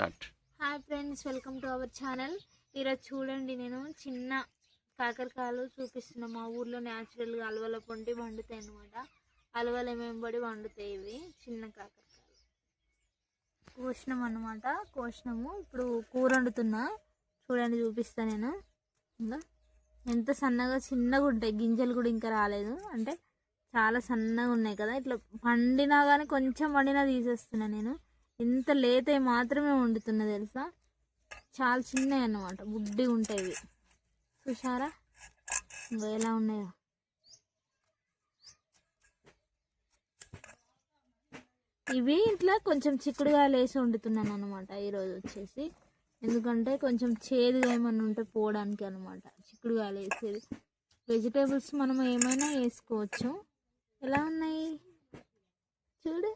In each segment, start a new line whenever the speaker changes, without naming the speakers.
Start.
Hi friends welcome to our channel. ఈరోజు చూడండి నేను చిన్న కాకరకాయలు చూపిస్తున్నా మా ఊర్లో న్యాచురల్గా అలవల పొంటి వండుతాయి అనమాట అలవలు ఏమేమి పడి వండుతాయి ఇవి? చిన్న కాకరకాయలు. కోసినాం అనమాట కోసినాము. ఇప్పుడు కూర వండుతున్నా. చూడండి చూపిస్తా నేను. ఇంకా ఎంత సన్నగా చిన్నగా ఉంటాయి. గింజలు కూడా ఇంకా రాలేదు. అంటే చాలా సన్నగా ఉన్నాయి కదా. ఇట్లా పండినా కానీ కొంచెం పండినా తీసేస్తున్నా నేను. ఎంత లేతే మాత్రమే వండుతున్నా తెలుసా? చాలా చిన్నవి అన్నమాట. బుడ్డి ఉంటాయి చూసారా ఇంకా ఎలా ఉన్నాయో? ఇవి ఇట్లా కొంచెం చిక్కుడుగా లేసి వండుతున్నాను అనమాట ఈరోజు వచ్చేసి. ఎందుకంటే కొంచెం చేదుగా ఏమన్నా ఉంటే పోవడానికి అనమాట చిక్కుడుగా వేసేది. వెజిటేబుల్స్ మనం ఏమైనా వేసుకోవచ్చు. ఎలా ఉన్నాయి? చూడు.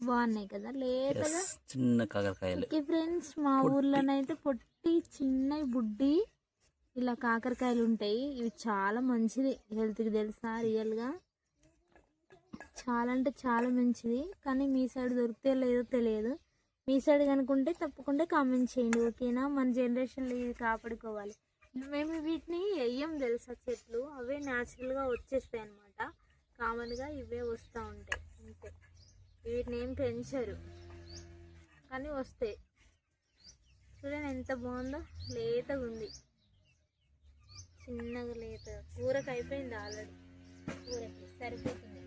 బాగున్నాయి కదా? లేతగా?
చిన్న కాకరకాయలు.
ఓకే ఫ్రెండ్స్ మా ఊర్లోనైతే పొట్టి చిన్న బుడ్డి ఇలా కాకరకాయలు ఉంటాయి. ఇవి చాలా మంచిది. హెల్త్కి తెలుసా రియల్గా? చాలా అంటే చాలా మంచిది. కానీ మీ సైడ్ దొరికితే లేదో తెలియదు. మీ సైడ్ కనుకుంటే తప్పకుండా కామెంట్ చేయండి ఓకేనా? మన జనరేషన్లో ఇది కాపాడుకోవాలి. మేము వీటిని వెయ్యం తెలుసా చెట్లు? అవే న్యాచురల్గా వచ్చేస్తాయి అన్నమాట. కామన్గా ఇవే వస్తూ ఉంటాయి. అంతే. వీటిని ఏం పెంచరు. కానీ వస్తాయి. చూడండి ఎంత బాగుందో. లేతగా ఉంది చిన్నగా లేతగా కూరకు అయిపోయింది ఆల్రెడీ. కూరకి సరిపోతుంది.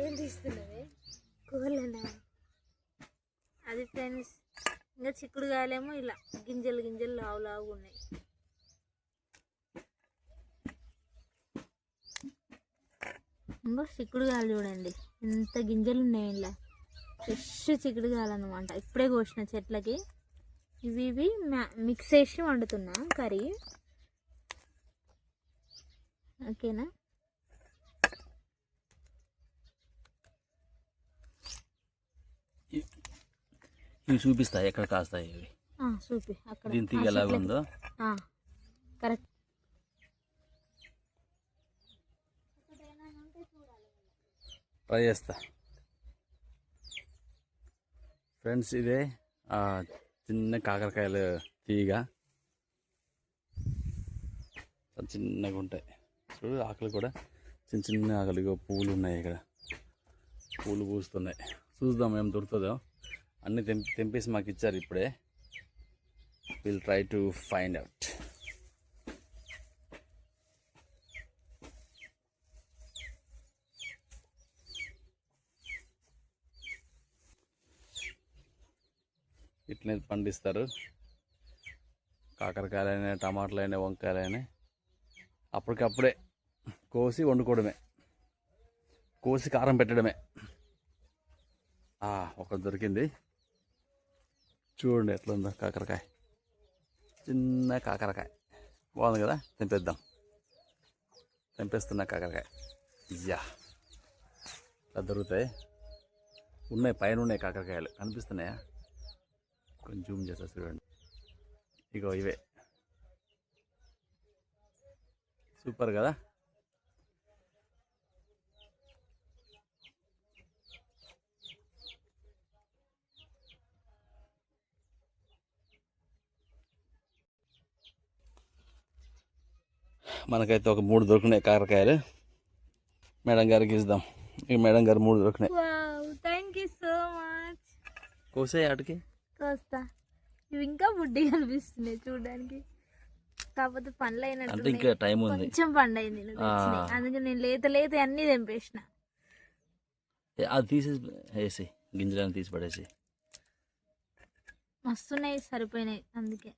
ఏం తీస్తున్నది కూరలేనా? అది ఫ్రెండ్స్ ఇంకా చిక్కుడుగాయలేమో ఇలా గింజలు గింజలు లావు లావు ఉన్నాయి. ఇంకో చిక్కుడుగాయలు చూడండి. ఎంత గింజలు ఉన్నాయి ఇలా ఫ్రెష్ చిక్కుడుగాయలు అనమాట ఇప్పుడే కోసిన చెట్లకి. ఇవి ఇవి మిక్స్ చేసి వండుతున్నా కర్రీ. ఓకేనా?
ఇవి చూపిస్తాయి ఎక్కడ కాస్తాయి ఇవి.
చూపి. అక్కడ
దీని తీగ. ఉందో
కరెక్ట్.
ట్రై చేస్తా. ఫ్రెండ్స్ ఇదే చిన్న కాకరకాయలు తీగ. చిన్నగా ఉంటాయి. చూడు ఆకులు కూడా చిన్న చిన్న ఆకులు. పూలు పువ్వులు ఉన్నాయి ఇక్కడ. పూలు పూస్తున్నాయి. చూద్దాం ఏం దొరుకుతుందో. అన్నీ తెంపి తెంపేసి మాకు ఇచ్చారు ఇప్పుడే. Will try to find out ఇట్లనే పండిస్తారు. కాకరకాయలైనా టమాటాలైనా వంకాయలైనా అప్పటికప్పుడే కోసి వండుకోవడమే. కోసి కారం పెట్టడమే. ఆ, ఒకటి దొరికింది. చూడండి ఎట్లా ఉందో కాకరకాయ. చిన్న కాకరకాయ. బాగుంది కదా? తెంపేద్దాం. తెంపేస్తున్నా కాకరకాయ. ఇయ్యా అలా దొరుకుతాయి. ఉన్నాయి పైన ఉన్నాయి కాకరకాయలు. కనిపిస్తున్నాయా? కొంచెం జూమ్ చేస్తా చూడండి ఇగో ఇవే సూపర్ కదా మనకైతే ఒక మూడు దొరికినాయి కాకరకాయలు మేడం గారికి ఇద్దాం ఇక మేడం గారు మూడు దొరికినాయి
wow thank you so much
కోసే ఆటికి
కోస్తా ఇవి ఇంకా బుడ్డి కనిపిస్తున్నాయి చూడడానికి. కాకపోతే పండ్లు అయినట్టు
ఇంకా టైం ఉంది.
కొంచెం పండు అయింది. అందుకే నేను లేత లేత అన్ని తెంపేసిన.
అది తీసేసి వేసి గింజలను తీసి పడేసి.
మస్తున్నాయి సరిపోయినాయి అందుకే.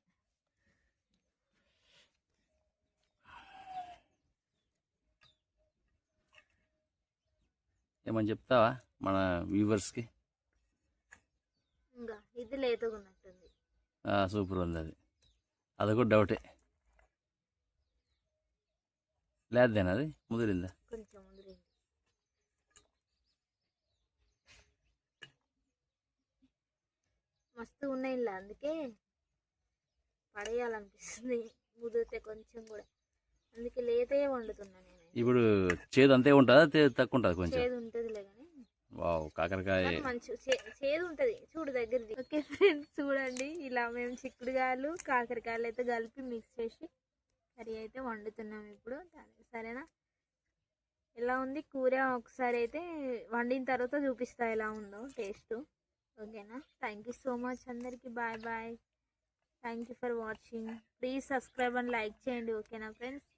ఏమని చెప్తావా మన వ్యూవర్స్కి?
ఇంకా ఇది లేతగా ఉన్నట్టుంది
సూపర్ ఉంది అది. అది కూడా డౌటే. లేదేనా అది? ముదిరిందా?
కొంచెం ముదిరింది. మస్తు ఉన్నాయి ఇలా అందుకే పడేయాలనిపిస్తుంది. ముదిరితే కొంచెం కూడా. అందుకే లేతే వండుతున్నా నేను
ఇప్పుడు చేదు అంతే ఉంటుందా? తక్కువ ఉంటుంది కొంచెం?
చేదు ఉంటుందిలే కానీ
వావ్ కాకరకాయ.
చేదు ఉంటుంది చూడు దగ్గరది. ఓకే ఫ్రెండ్స్ చూడండి ఇలా మేము చిక్కుడుకాయలు కాకరకాయలు అయితే కలిపి మిక్స్ చేసి కర్రీ అయితే వండుతున్నాం ఇప్పుడు. సరేనా? ఎలా ఉంది కూర? ఒకసారి అయితే వండిన తర్వాత చూపిస్తా ఎలా ఉందో టేస్ట్ ఓకేనా? థ్యాంక్ యూ సో మచ్ అందరికీ. Bye bye thank you for watching please subscribe and like చేయండి ఓకేనా ఫ్రెండ్స్